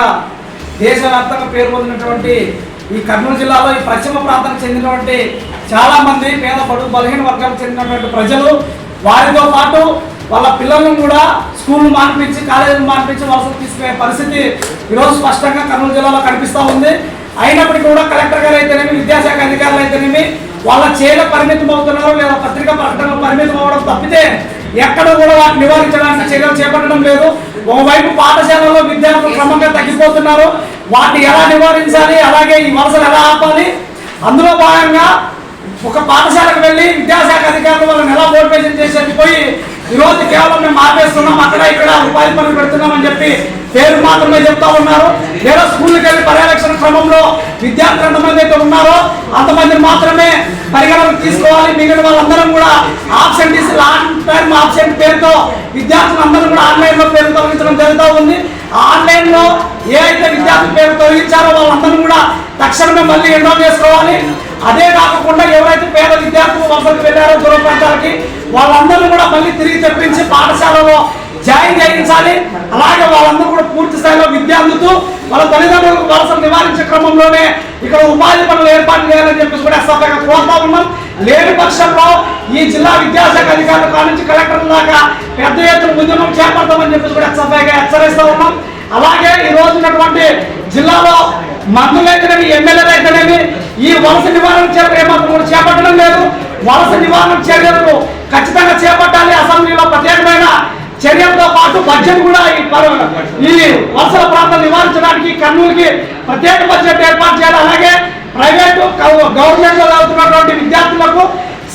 కేంద్రంగా దేశవ్యాప్తంగా పేరు పొందినటువంటి ఈ కర్నూలు జిల్లాలో ఈ పశ్చిమ ప్రాంతానికి చెందినటువంటి చాలామంది పేద పడు బలహీన వర్గాలకు చెందినటువంటి ప్రజలు వారితో పాటు వాళ్ళ పిల్లలను కూడా స్కూల్ మానిపించి కాలేజీలు మానిపించి వలసలు తీసుకునే పరిస్థితి ఈరోజు స్పష్టంగా కర్నూలు జిల్లాలో కనిపిస్తూ ఉంది. అయినప్పటికీ కూడా కలెక్టర్ గారు అయితేనేమి విద్యాశాఖ అధికారులు అయితేనేమి వాళ్ళ చేయల పరిమితం అవుతున్నారో లేదా పత్రికా ప్రకటనలు పరిమితం అవ్వడం తప్పితే ఎక్కడ కూడా వాటిని నివారించడానికి చర్యలు చేపట్టడం లేదు. ఒకవైపు పాఠశాలలో విద్యార్థులు క్రమంగా తగ్గిపోతున్నారు. వాటిని ఎలా నివారించాలి? అలాగే ఈ వలసలు ఎలా ఆపాలి? అందులో భాగంగా ఒక పాఠశాలకు వెళ్ళి విద్యాశాఖ అధికారులు వాళ్ళని ఎలా మోటివేషన్ చేసేది పోయి ఈరోజు కేవలం మేము ఆపేస్తున్నాం అక్కడ ఇక్కడ ఉపాధి పనులు పెడుతున్నామని చెప్పి పేరు మాత్రమే చెప్తా ఉన్నారు. లేదా స్కూల్కి వెళ్ళి పర్యవేక్షణ క్రమంలో విద్యార్థులు ఎంతమంది అయితే ఉన్నారో అంతమందిని మాత్రమే పరిగణన తీసుకోవాలి. మిగిలిన వాళ్ళందరం కూడా ఆబ్సెంటీస్ లాంగ్ ఆబ్సెంట్ పేరుతో విద్యార్థులందరూ కూడా ఆన్లైన్లో పేరు తొలగించడం జరుగుతూ ఉంది. ఆన్లైన్లో ఏ అయితే విద్యార్థుల పేరు తొలగించారో వాళ్ళందరూ కూడా తక్షణమే మళ్ళీ ఎన్రోల్ చేసుకోవాలి. అదే కాకుండా ఎవరైతే పేద విద్యార్థులు వలసలకు వెళ్ళారో దూర ప్రాంతాలకి వాళ్ళందరూ కూడా మళ్ళీ తిరిగి తెప్పించి పాఠశాలలో జాయిన్ చేయించాలి. అలాగే వాళ్ళందరూ కూడా పూర్తి స్థాయిలో విద్య అందుతూ వాళ్ళ తల్లిదండ్రులకు వలసలు నివారించే క్రమంలోనే ఇక్కడ ఉపాధి పనులు ఏర్పాటు చేయాలని చెప్పేసి కూడా ఎస్ఆర్గా కోరుతా ఉన్నాం. లేని పక్షంలో ఈ జిల్లా విద్యాశాఖ అధికారుల కాడ నుంచి కలెక్టర్ దాకా పెద్ద ఎత్తున ఉద్యమం చేపడతామని చెప్పేసి కూడా ఎస్ఆర్గా హెచ్చరిస్తూ ఉన్నాం. అలాగే ఈ రోజు ఉన్నటువంటి జిల్లాలో మందులైతేనేమి ఎమ్మెల్యేలు అయితేనేమి ఈ వలస నివారణ చర్యలు ఏమాత్రం కూడా చేపట్టడం లేదు. వలస నివారణ చర్యలు ఖచ్చితంగా చేపట్టాలి. అసెంబ్లీలో ప్రత్యేకమైన చర్యలతో పాటు బడ్జెట్ కూడా ఈ ఈ వలసల ప్రాంతం నివారించడానికి కర్నూలుకి ప్రత్యేక బడ్జెట్ ఏర్పాటు చేయాలి. అలాగే ప్రైవేటు గవర్నమెంట్లో చదువుతున్నటువంటి విద్యార్థులకు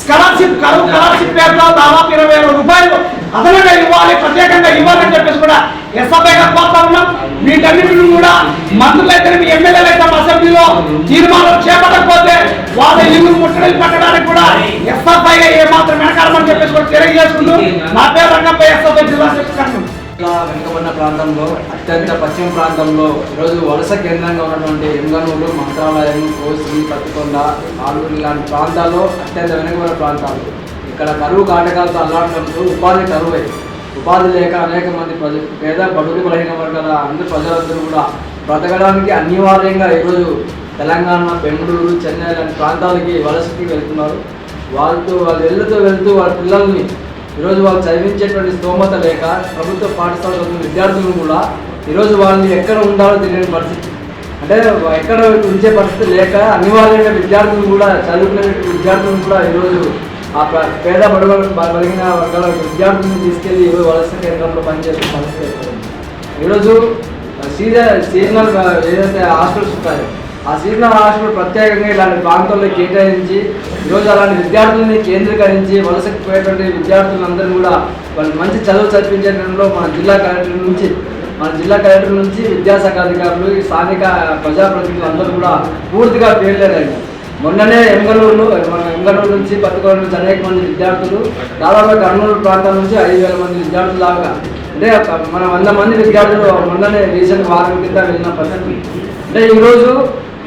స్కాలర్షిప్ కరువు స్కాలర్షిప్ పేరులో దాదాపు ఇరవై వేల రూపాయలు అదనంగా ఇవ్వాలి ప్రత్యేకంగా ఇవ్వాలని చెప్పేసి కూడా ఎస్ఎఫ్ఐగా కోరుతా ఉన్నాం. వీటన్నిటిని కూడా మంత్రులైతే మీ ఎమ్మెల్యేలైతే అసెంబ్లీలో తీర్మానం చేపట్టకపోతే వాళ్ళ ఇల్లు ముట్టడి పెట్టడానికి కూడా ఎస్ఎఫ్ఐగా ఏ మాత్రం వెనకాలమని చెప్పేసి కూడా తెలియజేసుకుంటూ నా పేరు రంగంపై ఎస్ఎఫ్ఐ జిల్లా చెప్తున్నాను జిల్లా వెనుకబడిన ప్రాంతంలో అత్యంత పశ్చిమ ప్రాంతంలో ఈరోజు వలస కేంద్రంగా ఉన్నటువంటి ఎంగనూరు మంత్రాలయం కోసి పత్తికొండ ఆలూరు లాంటి ప్రాంతాల్లో అత్యంత వెనుకబడిన ప్రాంతాలు. ఇక్కడ కరువు కాటకాలతో అల్లాడటంతో ఉపాధి కరువై. ఉపాధి లేక అనేక మంది ప్రజలు పేద బడుగు బలహీన వర్గాల అందరు ప్రజలందరూ కూడా బ్రతకడానికి అనివార్యంగా ఈరోజు తెలంగాణ బెంగళూరు చెన్నై లాంటి ప్రాంతాలకి వలసకి వెళ్తున్నారు. వాళ్ళతో వాళ్ళు వెళ్తూ వెళ్తూ వాళ్ళ పిల్లల్ని ఈరోజు వాళ్ళు చదివించేటువంటి స్తోమత లేక ప్రభుత్వ పాఠశాల విద్యార్థులు కూడా ఈరోజు వాళ్ళని ఎక్కడ ఉండాలో తెలియని పరిస్థితి. అంటే ఎక్కడ ఉంచే పరిస్థితి లేక అనివార్యంగా విద్యార్థులు కూడా చదువుకునే విద్యార్థులు కూడా ఈరోజు ఆ పేద బడుగు బలిగిన వర్గాల విద్యార్థులను తీసుకెళ్ళి ఈరోజు వలస కేంద్రంలో పనిచేసే పరిస్థితి ఏర్పడింది. ఈరోజు సీజన్ సీజనల్ ఏదైతే హాస్టల్స్ ఉంటాయో ఆ సీజనల్ హాస్టల్ ప్రత్యేకంగా ఇలాంటి ప్రాంతాల్లో కేటాయించి ఈరోజు అలాంటి విద్యార్థుల్ని కేంద్రీకరించి వలసకు పోయేటువంటి విద్యార్థులందరూ కూడా వాళ్ళకి మంచి చదువు చదివించేటంలో మన జిల్లా కలెక్టర్ నుంచి మన జిల్లా కలెక్టర్ నుంచి విద్యాశాఖ అధికారులు ఈ స్థానిక ప్రజాప్రతినిధులు అందరూ కూడా పూర్తిగా పేర్లేరండి. మొన్ననే ఎంగళూరులో మన ఎంగళూరు నుంచి పట్టుకోవడం నుంచి అనేక మంది విద్యార్థులు దాదాపు కర్నూలు ప్రాంతం నుంచి ఐదు వేల మంది విద్యార్థులు దాకా. అంటే మన వంద మంది విద్యార్థులు మొన్ననే రీసెంట్ వారం కింద వెళ్ళిన పరిస్థితి. అంటే ఈరోజు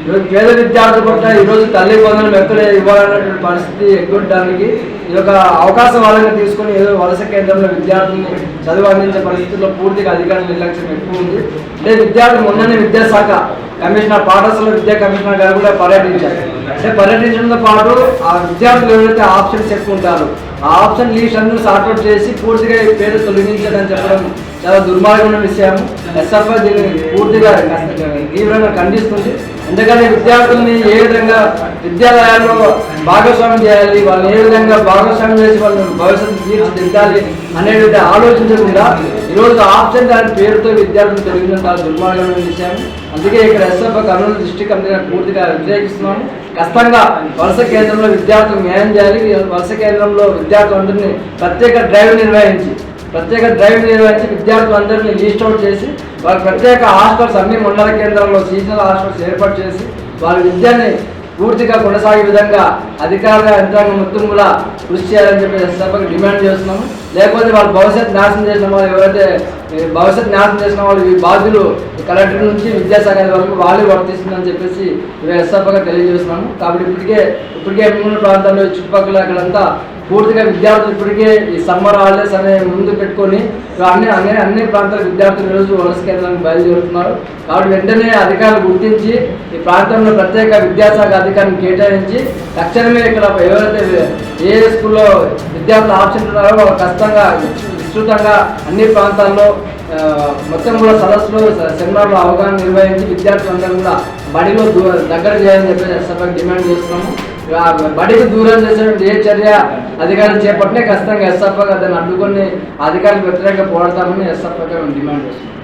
ఈరోజు పేద విద్యార్థుల పట్ల ఈరోజు తల్లి బంధువులు ఎక్కడ ఇవ్వాలన్నటువంటి పరిస్థితి ఎగ్గొట్టడానికి ఈ యొక్క అవకాశం వాళ్ళని తీసుకొని ఏదో వలస కేంద్రంలో విద్యార్థుల్ని చదువు అందించే పరిస్థితుల్లో పూర్తిగా అధికారం నిర్లక్ష్యం ఎక్కువ ఉంది. అంటే విద్యార్థులు మొన్ననే విద్యాశాఖ కమిషనర్ పాఠశాల విద్యా కమిషనర్ గారు కూడా పర్యటించారు. అంటే పర్యటించడంతో పాటు ఆ విద్యార్థులు ఎవరైతే ఆప్షన్స్ ఎక్కువ ఉంటారో ఆ ఆప్షన్ లీస్ట్ అందరూ సార్ట్అవుట్ చేసి పూర్తిగా ఈ పేరు తొలగించాలని చెప్పడం చాలా దుర్మార్గమైన విషయం ఎస్ఎఫ్ఐ దీన్ని పూర్తిగా తీవ్రంగా ఖండిస్తుంది. ఎందుకంటే విద్యార్థుల్ని ఏ విధంగా విద్యాలయాల్లో భాగస్వామ్యం చేయాలి వాళ్ళని ఏ విధంగా భాగస్వామ్యం చేసి వాళ్ళని భవిష్యత్తు తీర్చిదిద్దాలి అనేది ఆలోచించకుండా ఈరోజు ఆప్షన్ దాని పేరుతో విద్యార్థులు తొలగించడం చాలా దుర్మార్గమైన విషయం. అందుకే ఇక్కడ ఎస్ఎఫ్ కర్నూలు డిస్టిక్ కమిటీ పూర్తిగా వ్యతిరేకిస్తున్నాము ఖచ్చితంగా వలస కేంద్రంలో విద్యార్థులు న్యాయం చేయాలి. వలస కేంద్రంలో విద్యార్థులందరినీ ప్రత్యేక డ్రైవ్ నిర్వహించి ప్రత్యేక డ్రైవ్ నిర్వహించి విద్యార్థులందరినీ లిస్ట్ అవుట్ చేసి వాళ్ళ ప్రత్యేక హాస్టల్స్ అన్ని మండల కేంద్రంలో సీజనల్ హాస్టల్స్ ఏర్పాటు చేసి వాళ్ళ విద్యని పూర్తిగా కొనసాగే విధంగా అధికారుల యంత్రాంగం మొత్తం కూడా కృషి చేయాలని చెప్పి సభకు డిమాండ్ చేస్తున్నాము. లేకపోతే వాళ్ళ భవిష్యత్ నాశనం చేసిన వాళ్ళు ఎవరైతే భవిష్యత్ నాశనం చేసిన వాళ్ళు ఈ బాధ్యులు కలెక్టర్ నుంచి విద్యాశాఖ వరకు వాళ్ళే వర్తిస్తుందని చెప్పేసి ఎస్ఎఫ్గా తెలియజేస్తున్నాము. కాబట్టి ఇప్పటికే ఇప్పటికే మిగిలిన ప్రాంతాల్లో చుట్టుపక్కల అక్కడంతా పూర్తిగా విద్యార్థులు ఇప్పటికే ఈ సమ్మర్ హాలిడేస్ అనే ముందు పెట్టుకొని అన్ని అన్ని అన్ని ప్రాంతాల విద్యార్థులు ఈరోజు వలస కేంద్రానికి బయలుదేరుతున్నారు. కాబట్టి వెంటనే అధికారులు గుర్తించి ఈ ప్రాంతంలో ప్రత్యేక విద్యాశాఖ అధికారిని కేటాయించి తక్షణమే ఇక్కడ ఎవరైతే ఏ స్కూల్లో విద్యార్థులు ఆప్షన్ ఉన్నారో వాళ్ళు ఖచ్చితంగా విస్తృతంగా అన్ని ప్రాంతాల్లో మొత్తం కూడా సదస్సులో సెమినార్లో అవగాహన నిర్వహించి విద్యార్థులందరూ కూడా బడిలో దూ దగ్గర చేయాలని చెప్పి సభకు డిమాండ్ చేస్తున్నాము. బడికి దూరం చేసినటువంటి ఏ చర్య అధికారులు చేపట్టినా ఖచ్చితంగా ఎస్ఎఫ్ఐ దాన్ని అడ్డుకొని అధికారులకు వ్యతిరేకంగా పోరాడతామని మేము డిమాండ్ చేస్తున్నాం